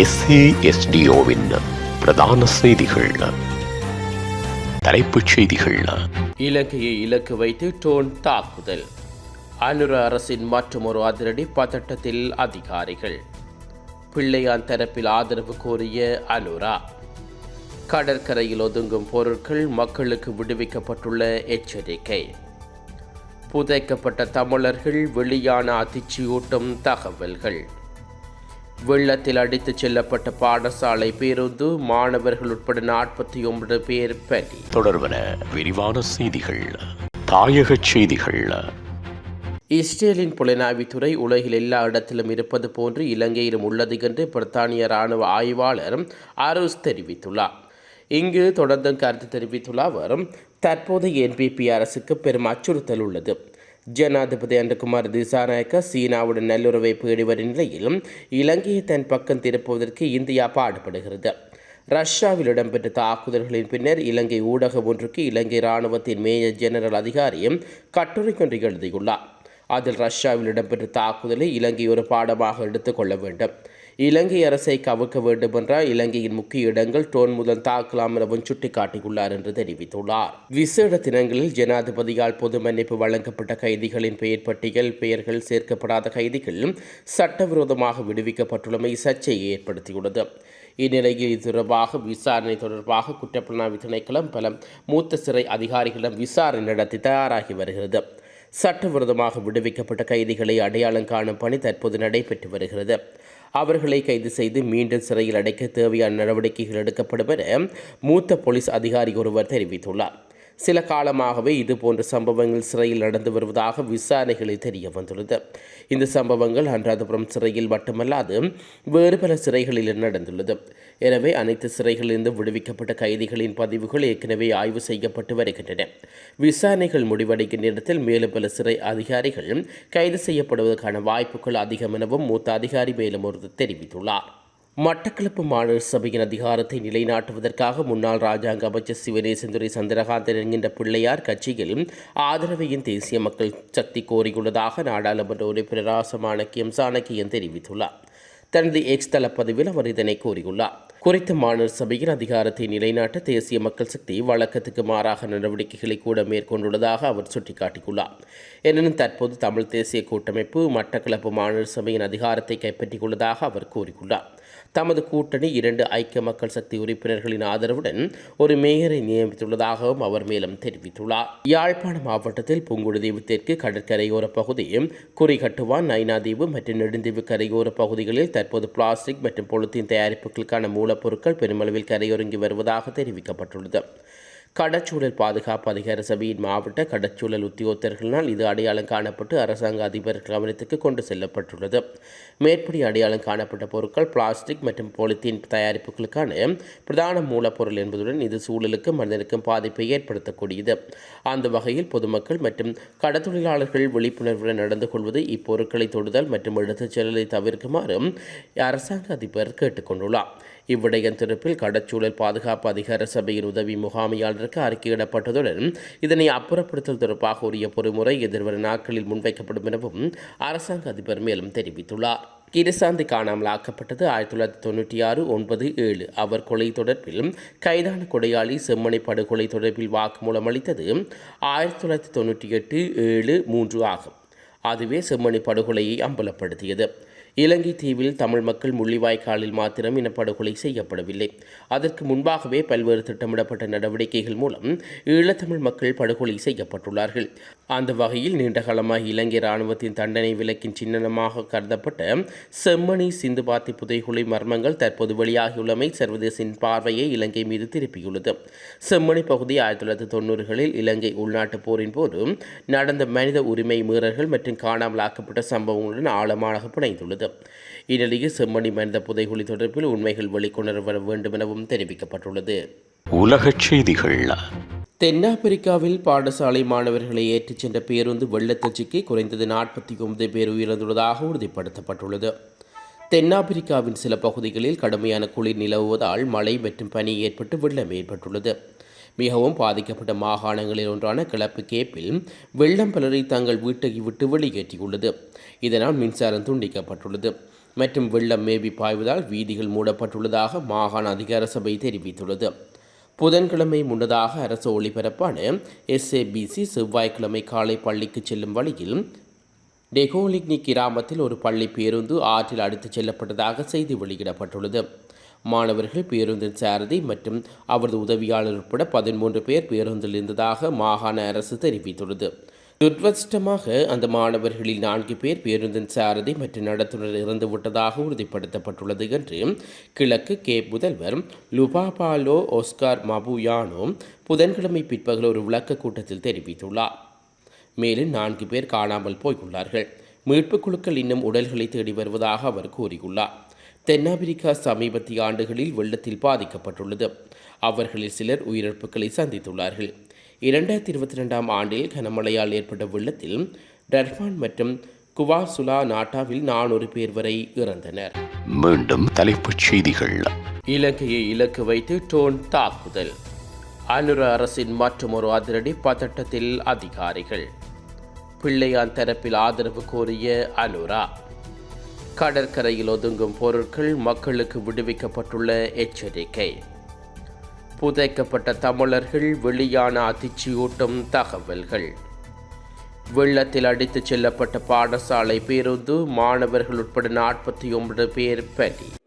எஸ்ஏஎஸ்டிஓவின் பிரதான செய்திகள். தலைப்புச் செய்திகள். இலங்கையை இலக்கு வைத்து டோன் தாக்குதல். அனுர அரசின் மற்றொரு அதிரடி பதட்டத்தில் அதிகாரிகள். பிள்ளையான் தரப்பில் ஆதரவு கோரிய அனுரா. கடற்கரையில் ஒதுங்கும் பொருட்கள் மக்களுக்கு விடுவிக்கப்பட்டுள்ள எச்சரிக்கை. புதைக்கப்பட்ட தமிழர்கள் வெளியான அதிர்ச்சியூட்டும் தகவல்கள். வெள்ளத்தில் அடித்துச் செல்லப்பட்ட பாடசாலை பேருந்து மாணவர்கள் உட்பட நாற்பத்தி ஒன்பது பேர் பலி. தொடர்பன விரிவான செய்திகள் தாயகச் செய்திகள். இஸ்ரேலின் புலனாய்வுத்துறை உலகில் எல்லா இடத்திலும் இருப்பது போன்று இலங்கையிலும் உள்ளது என்று பிரித்தானிய ராணுவ ஆய்வாளர் அரோஸ் தெரிவித்துள்ளார். இங்கு தொடர்ந்தும் கருத்து தெரிவித்துள்ள அவர் தற்போதைய என்பிபி அரசுக்கு பெரும் அச்சுறுத்தல் உள்ளது. ஜனாதிபதி அன்றுகுமார் திசாநாயக்க சீனாவுடன் நல்லுறவை பேடி வரும் நிலையிலும் இலங்கையை தன் பக்கம் திருப்புவதற்கு இந்தியா பாடுபடுகிறது. ரஷ்யாவில் இடம்பெற்ற தாக்குதல்களின் பின்னர் இலங்கை ஊடகம் ஒன்றுக்கு இலங்கை இராணுவத்தின் மேஜர் ஜெனரல் அதிகாரியும் கட்டுரை கொண்டு எழுதியுள்ளார். அதில் ரஷ்யாவில் இடம்பெற்ற தாக்குதலை இலங்கை ஒரு பாடமாக எடுத்துக்கொள்ள வேண்டும். இலங்கை அரசை கவக்க வேண்டும் என்றால் இலங்கையின் முக்கிய இடங்கள் டோன் முதல் தாக்கலாம் எனவும் சுட்டிக்காட்டியுள்ளார் என்று தெரிவித்துள்ளார். விசேட தினங்களில் ஜனாதிபதியால் பொது மன்னிப்பு வழங்கப்பட்ட கைதிகளின் பெயர் பட்டியல் பெயர்கள் சேர்க்கப்படாத கைதிகள் சட்டவிரோதமாக விடுவிக்கப்பட்டுள்ளமை சர்ச்சையை ஏற்படுத்தியுள்ளது. இந்நிலையில் இது தொடர்பாக விசாரணை தொடர்பாக குற்றப்புலனாய்வு திணைக்களம் பல மூத்த சிறை அதிகாரிகளிடம் விசாரணை நடத்தி தயாராகி வருகிறது. சட்டவிரோதமாக விடுவிக்கப்பட்ட கைதிகளை அடையாளம் காணும் பணி தற்போது நடைபெற்று வருகிறது. அவர்களை கைது செய்து மீண்டும் சிறையில் அடைக்க தேவையான நடவடிக்கைகள் எடுக்கப்படும் என மூத்த போலீஸ் அதிகாரி ஒருவர் தெரிவித்துள்ளார். சில காலமாகவே இதுபோன்ற சம்பவங்கள் சிறையில் நடந்து வருவதாக விசாரணைகளில் தெரிய வந்துள்ளது. இந்த சம்பவங்கள் அன்றாதபுரம் சிறையில் மட்டுமல்லாது வேறு பல சிறைகளில் நடந்துள்ளது. எனவே அனைத்து சிறைகளிலிருந்து விடுவிக்கப்பட்ட கைதிகளின் பதிவுகள் ஏற்கனவே ஆய்வு செய்யப்பட்டு வருகின்றன. விசாரணைகள் முடிவடைக்கும் நேரத்தில் மேலும் பல சிறை அதிகாரிகள் கைது செய்யப்படுவதற்கான வாய்ப்புகள் அதிகம் எனவும் மூத்த அதிகாரி மேலும் ஒருத்தர் தெரிவித்துள்ளார். மட்டக்களப்பு மாநில சபையின் அதிகாரத்தை நிலைநாட்டுவதற்காக முன்னாள் ராஜாங்க அமைச்சர் சிவனேசந்துரை சந்திரகாந்தன் என்கின்ற பிள்ளையார் கட்சியில் ஆதரவையின் தேசிய மக்கள் சக்தி கோரியுள்ளதாக நாடாளுமன்ற உறுப்பினர் ராசமானக்கியம் சாணக்கியன் தெரிவித்துள்ளார். தனது எக்ஸ் தள பதிவில் அவர் இதனை கூறியுள்ளார். குறித்த மாநில சபையின் அதிகாரத்தை நிலைநாட்ட தேசிய மக்கள் சக்தி வழக்கத்துக்கு மாறாக நடவடிக்கைகளை கூட மேற்கொண்டுள்ளதாக அவர் சுட்டிக்காட்டியுள்ளார். எனினும் தற்போது தமிழ் தேசிய கூட்டமைப்பு மட்டக்களப்பு மாநில சபையின் அதிகாரத்தை கைப்பற்றியுள்ளதாக அவர் கூறியுள்ளார். தமது கூட்டணி இரண்டு ஐக்கிய மக்கள் சக்தி உறுப்பினர்களின் ஆதரவுடன் ஒரு மேயரை நியமித்துள்ளதாகவும் அவர் மேலும் தெரிவித்துள்ளார். யாழ்ப்பாண மாவட்டத்தில் புங்குடுதீவு தெற்கு கடற்கரையோர பகுதி குறிகட்டுவான் நைனாதீவு மற்றும் நெடுந்தீவு கரையோர பகுதிகளில் தற்போது பிளாஸ்டிக் மற்றும் பொலித்தீன் தயாரிப்புகளுக்கான மூலப்பொருட்கள் பெருமளவில் கரையொருங்கி வருவதாக தெரிவிக்கப்பட்டுள்ளது. கடற்சூழல் பாதுகாப்பு அதிகார சபையின் மாவட்ட கடற்சூழல் உத்தியோகத்தர்களால் இது அடையாளம் காணப்பட்டு அரசாங்க அதிபர் கவனத்துக்கு கொண்டு செல்லப்பட்டுள்ளது. மேற்படி அடையாளம் காணப்பட்ட பொருட்கள் பிளாஸ்டிக் மற்றும் பொலித்தீன் தயாரிப்புகளுக்கான பிரதான மூலப்பொருள் என்பதுடன் இது சூழலுக்கும் மனிதனுக்கும் பாதிப்பை ஏற்படுத்தக்கூடியது. அந்த வகையில் பொதுமக்கள் மற்றும் கடத்தொழிலாளர்கள் விழிப்புணர்வுடன் நடந்து கொள்வது இப்பொருட்களை தொடுதல் மற்றும் எடுத்துச் செல்லலை தவிர்க்குமாறு அரசாங்க அதிபர் கேட்டுக்கொண்டுள்ளார். இவ்விடயம் தொடர்பில் கடற்சூழல் பாதுகாப்பு அதிகார சபையின் உதவி முகாமையாளருக்கு அறிக்கையிடப்பட்டதுடன் இதனை அப்புறப்படுத்தல் தொடர்பாக உரிய பொறுமுறை எதிர்வரும் நாட்களில் முன்வைக்கப்படும் எனவும் அரசாங்க அதிபர் மேலும் தெரிவித்துள்ளார். கிருசாந்தி காணாமல் ஆக்கப்பட்டது ஆயிரத்தி தொள்ளாயிரத்தி தொண்ணூற்றி ஆறு ஒன்பது ஏழு. அவர் கொலை தொடர்பில் கைதான கொடையாளி செம்மணி படுகொலை தொடர்பில் வாக்குமூலம் அளித்தது ஆயிரத்தி தொள்ளாயிரத்தி தொண்ணூற்றி எட்டு ஏழு மூன்று ஆகும். அதுவே செம்மணி படுகொலையை அம்பலப்படுத்தியது. இலங்கை தீவில் தமிழ் மக்கள் முள்ளிவாய்க்காலில் மாத்திரம் இனப்படுகொலை செய்யப்படவில்லை. அதற்கு முன்பாகவே பல்வேறு திட்டமிடப்பட்ட நடவடிக்கைகள் மூலம் ஈழத்தமிழ் மக்கள் படுகொலை செய்யப்பட்டுள்ளார்கள். அந்த வகையில் நீண்டகாலமாக இலங்கை இராணுவத்தின் தண்டனை விலக்கின் சின்னமாக கருதப்பட்ட செம்மணி சிந்துபாத்தி புதைகுலை மர்மங்கள் தற்போது வெளியாகியுள்ளமை சர்வதேசின் பார்வையை இலங்கை மீது திருப்பியுள்ளது. செம்மணி பகுதி ஆயிரத்தி தொள்ளாயிரத்தி தொண்ணூறுகளில் இலங்கை உள்நாட்டுப் போரின் போது நடந்த மனித உரிமை மீறல்கள் மற்றும் காணாமலாக்கப்பட்ட சம்பவங்களுடன் ஆழமாக பிணைந்துள்ளது. இந்நிலையில் செம்மணி மனித புதைகுழி தொடர்பில் உண்மைகள் வெளிக்கொணர வர வேண்டும் எனவும் தெரிவிக்கப்பட்டுள்ளது. உலகச் செய்திகள். தென்னாப்பிரிக்காவில் பாடசாலை மாணவர்களை ஏற்றிச் சென்ற பேருந்து வெள்ளத்தில் சிக்கி குறைந்தது நாற்பத்தி ஒன்பது பேர் உயிரிழந்துள்ளதாக உறுதிப்படுத்தப்பட்டுள்ளது. தென்னாப்பிரிக்காவின் சில பகுதிகளில் கடுமையான குளிர் நிலவுவதால் மழை மற்றும் பனி ஏற்பட்டு வெள்ளம் ஏற்பட்டுள்ளது. மிகவும் பாதிக்கப்பட்ட மாகாணங்களில் ஒன்றான கிளப்பு கேப்பில் வெள்ளம் பலரை தங்கள் வீட்டை விட்டு வெளியேற்றியுள்ளது. இதனால் மின்சாரம் துண்டிக்கப்பட்டுள்ளது. மற்றும் வெள்ளம் மேபி பாய்வதால் வீதிகள் மூடப்பட்டுள்ளதாக மாகாண அதிகார சபை தெரிவித்துள்ளது. புதன்கிழமை முன்னதாக அரசு ஒளிபரப்பான எஸ்ஏபிசி செவ்வாய்க்கிழமை காலை பள்ளிக்கு செல்லும் வழியில் டெகோலிக்னி கிராமத்தில் ஒரு பள்ளி பேருந்து ஆற்றில் அடித்துச் செல்லப்பட்டதாக செய்தி வெளியிடப்பட்டுள்ளது. மாணவர்கள் பேருந்தின் சாரதி மற்றும் அவரது உதவியாளர் உட்பட பதிமூன்று பேர் பேருந்தில் இருந்ததாக மாகாண அரசு தெரிவித்துள்ளது. துர்வஷ்டமாக அந்த மாணவர்களில் நான்கு பேர் பேருந்தின் சாரதி மற்றும் நடத்துனர் இறந்துவிட்டதாக உறுதிப்படுத்தப்பட்டுள்ளது என்று கிழக்கு கே முதல்வர் லுபாபாலோ ஒஸ்கார் மபுயானோ புதன்கிழமை பிற்பகல் ஒரு விளக்க கூட்டத்தில் தெரிவித்துள்ளார். மேலும் நான்கு பேர் காணாமல் போயுள்ளார்கள் மீட்புக் குழுக்கள் இன்னும் உடல்களை தேடி வருவதாக அவர் கூறியுள்ளார். தென்னாப்பிரிக்கா சமீபத்திய ஆண்டுகளில் வெள்ளத்தில் பாதிக்கப்பட்டுள்ளது. அவர்களில் சிலர் உயிரிழப்புகளை சந்தித்துள்ளார்கள். இரண்டாயிரத்தி இருபத்தி ரெண்டாம் ஆண்டில் கனமழையால் ஏற்பட்ட வெள்ளத்தில் டர்பான் மற்றும் குவாசுலா நாட்டாவில் நானூறு பேர் வரை இறந்தனர். மீண்டும் தலைப்புச் செய்திகள். இலங்கையை இலக்கு வைத்து டோன் தாக்குதல். அனுர அரசின் மற்றொரு அதிரடி பதட்டத்தில் அதிகாரிகள். பிள்ளையான் தரப்பில் ஆதரவு கோரிய அனுரா கடற்கரையில் ஒதுங்கும் பொருட்கள் மக்களுக்கு விடுவிக்கப்பட்டுள்ள எச்சரிக்கை. புதைக்கப்பட்ட தமிழர்கள் வெளியான அதிர்ச்சியூட்டும் தகவல்கள். வெள்ளத்தில் அடித்துச் செல்லப்பட்ட பாடசாலை பேருந்து மாணவர்கள் உட்பட நாற்பத்தி ஒன்பது பேர் பலி.